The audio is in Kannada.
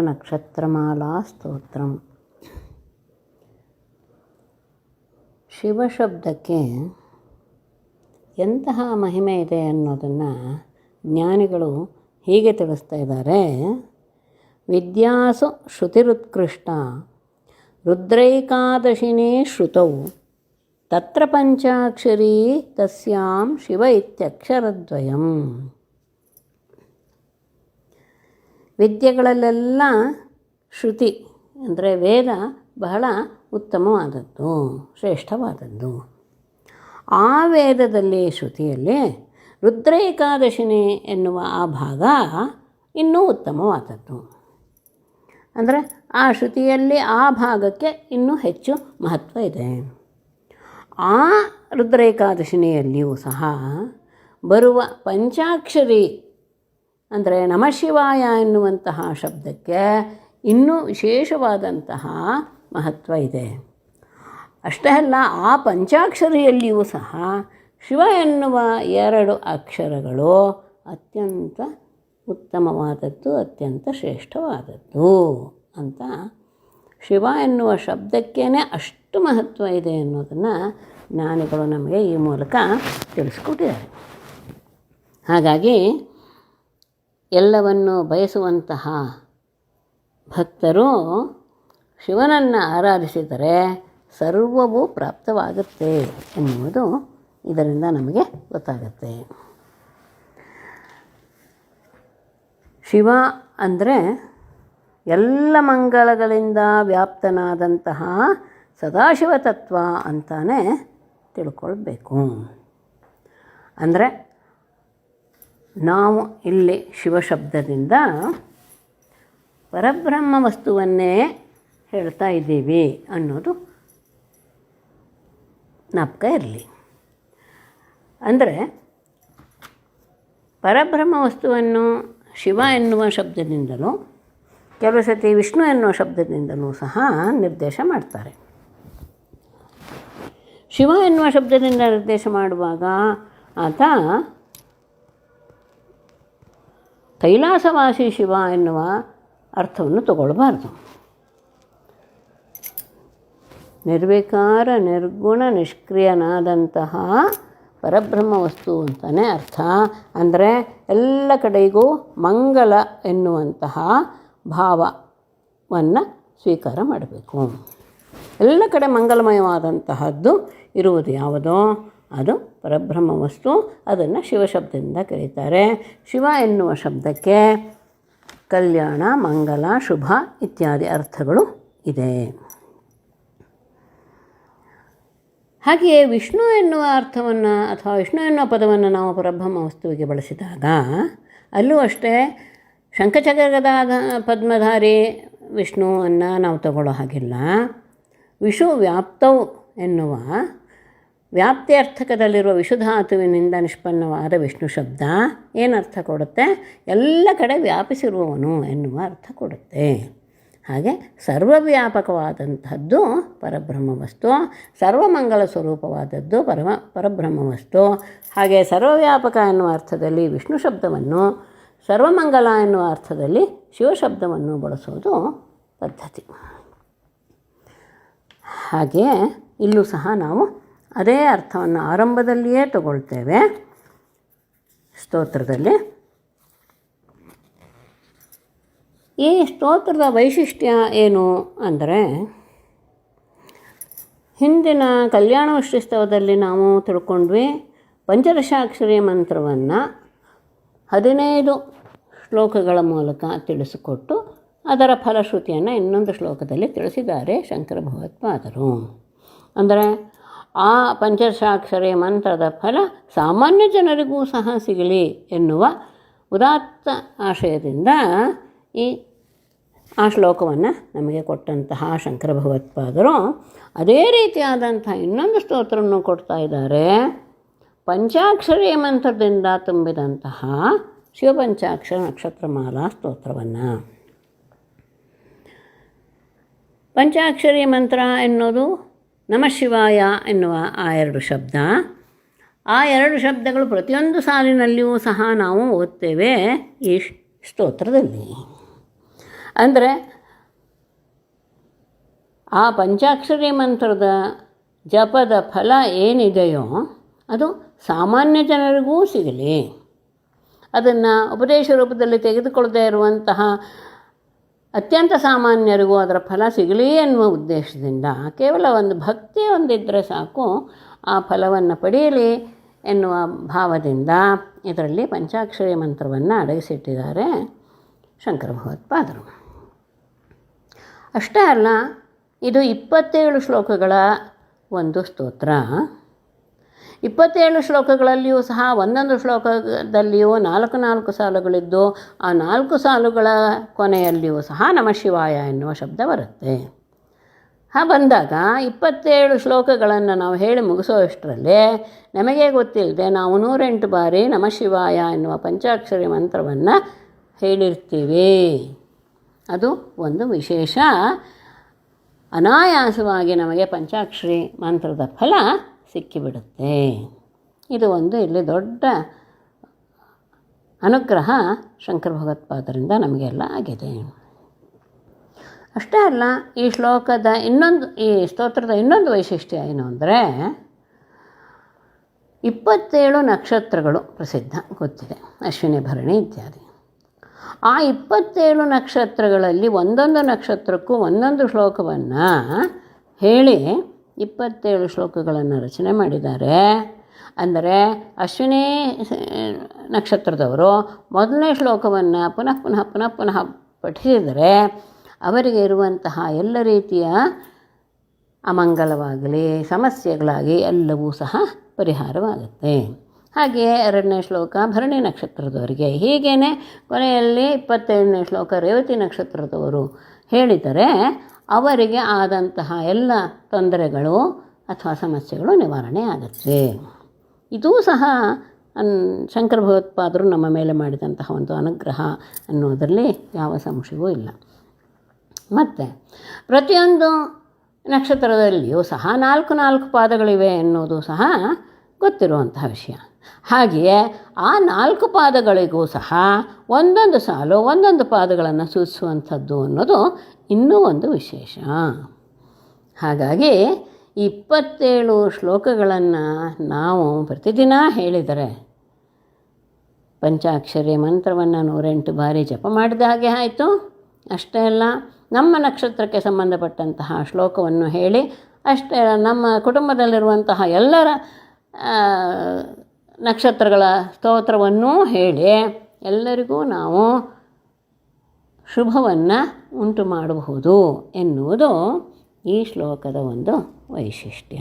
ನಕ್ಷತ್ರಮಾಲಾ ಸ್ತೋತ್ರಂ. ಶಿವಶಬ್ದಕ್ಕೆ ಎಂತಹ ಮಹಿಮೆ ಇದೆ ಅನ್ನೋದನ್ನು ಜ್ಞಾನಿಗಳು ಹೀಗೆ ತಿಳಿಸ್ತಾ ಇದ್ದಾರೆ. ವಿದ್ಯಾಸು ಶ್ರುತಿರುತ್ಕೃಷ್ಟ, ರುದ್ರೈಕಾದಶಿನೇ ಶ್ರುತೌ, ತತ್ರ ಪಂಚಾಕ್ಷರಿ ತಸ್ಯಾಂ ಶಿವ ಇತ್ಯಕ್ಷರದ್ವಯಂ. ವಿದ್ಯೆಗಳಲ್ಲೆಲ್ಲ ಶ್ರುತಿ ಅಂದರೆ ವೇದ ಬಹಳ ಉತ್ತಮವಾದದ್ದು, ಶ್ರೇಷ್ಠವಾದದ್ದು. ಆ ವೇದದಲ್ಲಿ ಶ್ರುತಿಯಲ್ಲಿ ರುದ್ರೇಕಾದಶಿನಿ ಎನ್ನುವ ಆ ಭಾಗ ಇನ್ನೂ ಉತ್ತಮವಾದದ್ದು. ಅಂದರೆ ಆ ಶ್ರುತಿಯಲ್ಲಿ ಆ ಭಾಗಕ್ಕೆ ಇನ್ನೂ ಹೆಚ್ಚು ಮಹತ್ವ ಇದೆ. ಆ ರುದ್ರೈಕಾದಶಿನಿಯಲ್ಲಿಯೂ ಸಹ ಬರುವ ಪಂಚಾಕ್ಷರಿ ಅಂದರೆ ನಮಶಿವಾಯ ಎನ್ನುವಂತಹ ಶಬ್ದಕ್ಕೆ ಇನ್ನೂ ವಿಶೇಷವಾದಂತಹ ಮಹತ್ವ ಇದೆ. ಅಷ್ಟೇ ಅಲ್ಲ ಆ ಪಂಚಾಕ್ಷರಿಯಲ್ಲಿಯೂ ಸಹ ಶಿವ ಎನ್ನುವ ಎರಡು ಅಕ್ಷರಗಳು ಅತ್ಯಂತ ಉತ್ತಮವಾದದ್ದು, ಅತ್ಯಂತ ಶ್ರೇಷ್ಠವಾದದ್ದು ಅಂತ ಶಿವ ಎನ್ನುವ ಶಬ್ದಕ್ಕೇ ಅಷ್ಟು ಮಹತ್ವ ಇದೆ ಅನ್ನೋದನ್ನು ಜ್ಞಾನಿಗಳು ನಮಗೆ ಈ ಮೂಲಕ ತಿಳಿಸ್ಕೊಟ್ಟಿದ್ದಾರೆ. ಹಾಗಾಗಿ ಎಲ್ಲವನ್ನು ಬಯಸುವಂತಹ ಭಕ್ತರು ಶಿವನನ್ನು ಆರಾಧಿಸಿದರೆ ಸರ್ವವೂ ಪ್ರಾಪ್ತವಾಗುತ್ತೆ ಎನ್ನುವುದು ಇದರಿಂದ ನಮಗೆ ಗೊತ್ತಾಗುತ್ತೆ. ಶಿವ ಅಂದರೆ ಎಲ್ಲ ಮಂಗಳಗಳಿಂದ ವ್ಯಾಪ್ತನಾದಂತಹ ಸದಾಶಿವ ತತ್ವ ಅಂತಾನೆ ತಿಳ್ಕೊಳ್ಬೇಕು. ಅಂದರೆ ನಾವು ಇಲ್ಲಿ ಶಿವಶಬ್ದದಿಂದ ಪರಬ್ರಹ್ಮ ವಸ್ತುವನ್ನೇ ಹೇಳ್ತಾ ಇದ್ದೀವಿ ಅನ್ನೋದು ಜ್ಞಾಪಕ ಇರಲಿ. ಅಂದರೆ ಪರಬ್ರಹ್ಮ ವಸ್ತುವನ್ನು ಶಿವ ಎನ್ನುವ ಶಬ್ದದಿಂದಲೂ ಕೆಲವು ಸತಿ ವಿಷ್ಣು ಎನ್ನುವ ಶಬ್ದದಿಂದಲೂ ಸಹ ನಿರ್ದೇಶ ಮಾಡ್ತಾರೆ. ಶಿವ ಎನ್ನುವ ಶಬ್ದದಿಂದ ನಿರ್ದೇಶ ಮಾಡುವಾಗ ಆತ ಕೈಲಾಸವಾಸಿ ಶಿವ ಎನ್ನುವ ಅರ್ಥವನ್ನು ತಗೊಳ್ಬಾರ್ದು. ನಿರ್ವಿಕಾರ, ನಿರ್ಗುಣ, ನಿಷ್ಕ್ರಿಯನಾದಂತಹ ಪರಬ್ರಹ್ಮ ವಸ್ತು ಅಂತಲೇ ಅರ್ಥ. ಅಂದರೆ ಎಲ್ಲ ಕಡೆಗೂ ಮಂಗಲ ಎನ್ನುವಂತಹ ಭಾವವನ್ನು ಸ್ವೀಕಾರ ಮಾಡಬೇಕು. ಎಲ್ಲ ಕಡೆ ಮಂಗಲಮಯವಾದಂತಹದ್ದು ಇರುವುದು ಯಾವುದೋ? ಅದು ಪರಬ್ರಹ್ಮ ವಸ್ತು ಅದನ್ನು ಶಿವಶಬ್ದದಿಂದ ಕರೀತಾರೆ. ಶಿವ ಎನ್ನುವ ಶಬ್ದಕ್ಕೆ ಕಲ್ಯಾಣ, ಮಂಗಲ, ಶುಭ ಇತ್ಯಾದಿ ಅರ್ಥಗಳು ಇದೆ. ಹಾಗೆಯೇ ವಿಷ್ಣು ಎನ್ನುವ ಅರ್ಥವನ್ನು ಅಥವಾ ವಿಷ್ಣು ಎನ್ನುವ ಪದವನ್ನು ನಾವು ಪರಬ್ರಹ್ಮ ವಸ್ತುವಿಗೆ ಬಳಸಿದಾಗ ಅಲ್ಲೂ ಅಷ್ಟೇ ಶಂಖಚಕ್ರದ ಪದ್ಮಧಾರಿ ವಿಷ್ಣುವನ್ನು ನಾವು ತಗೊಳ್ಳೋ ಹಾಗಿಲ್ಲ. ವಿಷು ವ್ಯಾಪ್ತವು ಎನ್ನುವ ವ್ಯಾಪ್ತಿ ಅರ್ಥಕದಲ್ಲಿರುವ ವಿಷುಧಾತುವಿನಿಂದ ನಿಷ್ಪನ್ನವಾದ ವಿಷ್ಣು ಶಬ್ದ ಏನರ್ಥ ಕೊಡುತ್ತೆ? ಎಲ್ಲ ಕಡೆ ವ್ಯಾಪಿಸಿರುವವನು ಎನ್ನುವ ಅರ್ಥ ಕೊಡುತ್ತೆ. ಹಾಗೆ ಸರ್ವವ್ಯಾಪಕವಾದಂಥದ್ದು ಪರಬ್ರಹ್ಮ ವಸ್ತು, ಸರ್ವಮಂಗಲ ಸ್ವರೂಪವಾದದ್ದು ಪರಮ, ಪರಬ್ರಹ್ಮ ವಸ್ತು. ಹಾಗೆ ಸರ್ವವ್ಯಾಪಕ ಎನ್ನುವ ಅರ್ಥದಲ್ಲಿ ವಿಷ್ಣು ಶಬ್ದವನ್ನು, ಸರ್ವಮಂಗಲ ಎನ್ನುವ ಅರ್ಥದಲ್ಲಿ ಶಿವಶಬ್ದವನ್ನು ಬಳಸೋದು ಪದ್ಧತಿ. ಹಾಗೆಯೇ ಇಲ್ಲೂ ಸಹ ನಾವು ಅದೇ ಅರ್ಥವನ್ನು ಆರಂಭದಲ್ಲಿಯೇ ತಗೊಳ್ತೇವೆ. ಸ್ತೋತ್ರದಲ್ಲಿ. ಈ ಸ್ತೋತ್ರದ ವೈಶಿಷ್ಟ್ಯ ಏನು ಅಂದರೆ, ಹಿಂದಿನ ಕಲ್ಯಾಣ ಸ್ತವದಲ್ಲಿ ನಾವು ತಿಳ್ಕೊಂಡ್ವಿ ಪಂಚದಶಾಕ್ಷರಿ ಮಂತ್ರವನ್ನು ಹದಿನೈದು ಶ್ಲೋಕಗಳ ಮೂಲಕ ತಿಳಿಸಿಕೊಟ್ಟು ಅದರ ಫಲಶ್ರುತಿಯನ್ನು ಇನ್ನೊಂದು ಶ್ಲೋಕದಲ್ಲಿ ತಿಳಿಸಿದ್ದಾರೆ ಶಂಕರ ಭಗವತ್ಪಾದರು. ಅಂದರೆ ಆ ಪಂಚಶಾಕ್ಷರಿ ಮಂತ್ರದ ಫಲ ಸಾಮಾನ್ಯ ಜನರಿಗೂ ಸಹ ಸಿಗಲಿ ಎನ್ನುವ ಉದಾತ್ತ ಆಶಯದಿಂದ ಈ ಆ ಶ್ಲೋಕವನ್ನು ನಮಗೆ ಕೊಟ್ಟಂತಹ ಶಂಕರ ಭಗವತ್ಪಾದರು ಅದೇ ರೀತಿಯಾದಂಥ ಇನ್ನೊಂದು ಸ್ತೋತ್ರವನ್ನು ಕೊಡ್ತಾ ಇದ್ದಾರೆ. ಪಂಚಾಕ್ಷರಿ ಮಂತ್ರದಿಂದ ತುಂಬಿದಂತಹ ಶಿವಪಂಚಾಕ್ಷರ ನಕ್ಷತ್ರಮಾಲಾ ಸ್ತೋತ್ರವನ್ನು. ಪಂಚಾಕ್ಷರಿ ಮಂತ್ರ ಎನ್ನುವುದು ನಮಃಶಿವಾಯ ಎನ್ನುವ ಆ ಎರಡು ಶಬ್ದ. ಆ ಎರಡು ಶಬ್ದಗಳು ಪ್ರತಿಯೊಂದು ಸಾಲಿನಲ್ಲಿಯೂ ಸಹ ನಾವು ಓದ್ತೇವೆ ಈ ಸ್ತೋತ್ರದಲ್ಲಿ. ಅಂದರೆ, ಆ ಪಂಚಾಕ್ಷರಿ ಮಂತ್ರದ ಜಪದ ಫಲ ಏನಿದೆಯೋ ಅದು ಸಾಮಾನ್ಯ ಜನರಿಗೂ ಸಿಗಲಿ. ಅದನ್ನು ಉಪದೇಶ ರೂಪದಲ್ಲಿ ತೆಗೆದುಕೊಳ್ಳದೇ ಇರುವಂತಹ ಅತ್ಯಂತ ಸಾಮಾನ್ಯರಿಗೂ ಅದರ ಫಲ ಸಿಗಲಿ ಎನ್ನುವ ಉದ್ದೇಶದಿಂದ ಕೇವಲ ಒಂದು ಭಕ್ತಿ ಒಂದಿದ್ದರೆ ಸಾಕು, ಆ ಫಲವನ್ನು ಪಡೆಯಲಿ ಎನ್ನುವ ಭಾವದಿಂದ ಇದರಲ್ಲಿ ಪಂಚಾಕ್ಷರಿ ಮಂತ್ರವನ್ನು ಅಡಗಿಸಿಟ್ಟಿದ್ದಾರೆ ಶಂಕರ ಭಗವತ್ಪಾದರು. ಅಷ್ಟೇ ಅಲ್ಲ, ಇದು ಇಪ್ಪತ್ತೇಳು ಶ್ಲೋಕಗಳ ಒಂದು ಸ್ತೋತ್ರ. ಇಪ್ಪತ್ತೇಳು ಶ್ಲೋಕಗಳಲ್ಲಿಯೂ ಸಹ, ಒಂದೊಂದು ಶ್ಲೋಕದಲ್ಲಿಯೂ ನಾಲ್ಕು ನಾಲ್ಕು ಸಾಲುಗಳಿದ್ದು, ಆ ನಾಲ್ಕು ಸಾಲುಗಳ ಕೊನೆಯಲ್ಲಿಯೂ ಸಹ ನಮ ಶಿವಾಯ ಎನ್ನುವ ಶಬ್ದ ಬರುತ್ತೆ. ಹಾ, ಬಂದಾಗ ಇಪ್ಪತ್ತೇಳು ಶ್ಲೋಕಗಳನ್ನು ನಾವು ಹೇಳಿ ಮುಗಿಸೋಷ್ಟರಲ್ಲೇ ನಮಗೆ ಗೊತ್ತಿಲ್ಲದೆ ನಾವು ನೂರೆಂಟು ಬಾರಿ ನಮ ಶಿವಾಯ ಎನ್ನುವ ಪಂಚಾಕ್ಷರಿ ಮಂತ್ರವನ್ನು ಹೇಳಿರ್ತೀವಿ. ಅದು ಒಂದು ವಿಶೇಷ. ಅನಾಯಾಸವಾಗಿ ನಮಗೆ ಪಂಚಾಕ್ಷರಿ ಮಂತ್ರದ ಫಲ ಸಿಕ್ಕಿಬಿಡುತ್ತೆ. ಇದು ಒಂದು ಇಲ್ಲಿ ದೊಡ್ಡ ಅನುಗ್ರಹ ಶಂಕರ ಭಗವತ್ಪಾದರಿಂದ ನಮಗೆಲ್ಲ ಆಗಿದೆ. ಅಷ್ಟೇ ಅಲ್ಲ, ಈ ಶ್ಲೋಕದ ಇನ್ನೊಂದು, ಈ ಸ್ತೋತ್ರದ ಇನ್ನೊಂದು ವೈಶಿಷ್ಟ್ಯ ಏನು ಅಂದರೆ, ಇಪ್ಪತ್ತೇಳು ನಕ್ಷತ್ರಗಳು ಪ್ರಸಿದ್ಧ, ಗೊತ್ತಿದೆ, ಅಶ್ವಿನಿ, ಭರಣಿ ಇತ್ಯಾದಿ. ಆ ಇಪ್ಪತ್ತೇಳು ನಕ್ಷತ್ರಗಳಲ್ಲಿ ಒಂದೊಂದು ನಕ್ಷತ್ರಕ್ಕೂ ಒಂದೊಂದು ಶ್ಲೋಕವನ್ನು ಹೇಳಿ ಇಪ್ಪತ್ತೇಳು ಶ್ಲೋಕಗಳನ್ನು ರಚನೆ ಮಾಡಿದ್ದಾರೆ. ಅಂದರೆ ಅಶ್ವಿನಿ ನಕ್ಷತ್ರದವರು ಮೊದಲನೇ ಶ್ಲೋಕವನ್ನು ಪುನಃ ಪುನಃ ಪುನಃ ಪುನಃ ಪಠಿಸಿದರೆ ಅವರಿಗೆ ಇರುವಂತಹ ಎಲ್ಲ ರೀತಿಯ ಅಮಂಗಲವಾಗಲಿ, ಸಮಸ್ಯೆಗಳಾಗಿ ಎಲ್ಲವೂ ಸಹ ಪರಿಹಾರವಾಗುತ್ತೆ. ಹಾಗೆಯೇ ಎರಡನೇ ಶ್ಲೋಕ ಭರಣಿ ನಕ್ಷತ್ರದವರಿಗೆ. ಹೀಗೇ ಕೊನೆಯಲ್ಲಿ ಇಪ್ಪತ್ತೇಳನೇ ಶ್ಲೋಕ ರೇವತಿ ನಕ್ಷತ್ರದವರು ಹೇಳಿದರೆ ಅವರಿಗೆ ಆದಂತಹ ಎಲ್ಲ ತೊಂದರೆಗಳು ಅಥವಾ ಸಮಸ್ಯೆಗಳು ನಿವಾರಣೆ ಆಗುತ್ತೆ. ಇದೂ ಸಹ ಶಂಕರ ಭಗವತ್ಪಾದರು ನಮ್ಮ ಮೇಲೆ ಮಾಡಿದಂತಹ ಒಂದು ಅನುಗ್ರಹ ಅನ್ನೋದರಲ್ಲಿ ಯಾವ ಸಂಶಯವೂ ಇಲ್ಲ. ಮತ್ತು ಪ್ರತಿಯೊಂದು ನಕ್ಷತ್ರದಲ್ಲಿಯೂ ಸಹ ನಾಲ್ಕು ನಾಲ್ಕು ಪಾದಗಳಿವೆ ಎನ್ನುವುದು ಸಹ ಗೊತ್ತಿರುವಂತಹ ವಿಷಯ. ಹಾಗೆಯೇ ಆ ನಾಲ್ಕು ಪಾದಗಳಿಗೂ ಸಹ ಒಂದೊಂದು ಸಾಲು, ಒಂದೊಂದು ಪಾದಗಳನ್ನು ಸೂಚಿಸುವಂಥದ್ದು ಅನ್ನೋದು ಇನ್ನೂ ಒಂದು ವಿಶೇಷ. ಹಾಗಾಗಿ ಇಪ್ಪತ್ತೇಳು ಶ್ಲೋಕಗಳನ್ನು ನಾವು ಪ್ರತಿದಿನ ಹೇಳಿದರೆ ಪಂಚಾಕ್ಷರಿ ಮಂತ್ರವನ್ನು ನೂರೆಂಟು ಬಾರಿ ಜಪ ಮಾಡಿದ ಹಾಗೆ ಆಯಿತು. ಅಷ್ಟೇ ಅಲ್ಲ, ನಮ್ಮ ನಕ್ಷತ್ರಕ್ಕೆ ಸಂಬಂಧಪಟ್ಟಂತಹ ಶ್ಲೋಕವನ್ನು ಹೇಳಿ, ಅಷ್ಟೇ ನಮ್ಮ ಕುಟುಂಬದಲ್ಲಿರುವಂತಹ ಎಲ್ಲರ ನಕ್ಷತ್ರಗಳ ಸ್ತೋತ್ರವನ್ನೂ ಹೇಳಿ ಎಲ್ಲರಿಗೂ ನಾವು ಶುಭವನ್ನು ಉಂಟು ಮಾಡಬಹುದು ಎನ್ನುವುದು ಈ ಶ್ಲೋಕದ ಒಂದು ವೈಶಿಷ್ಟ್ಯ.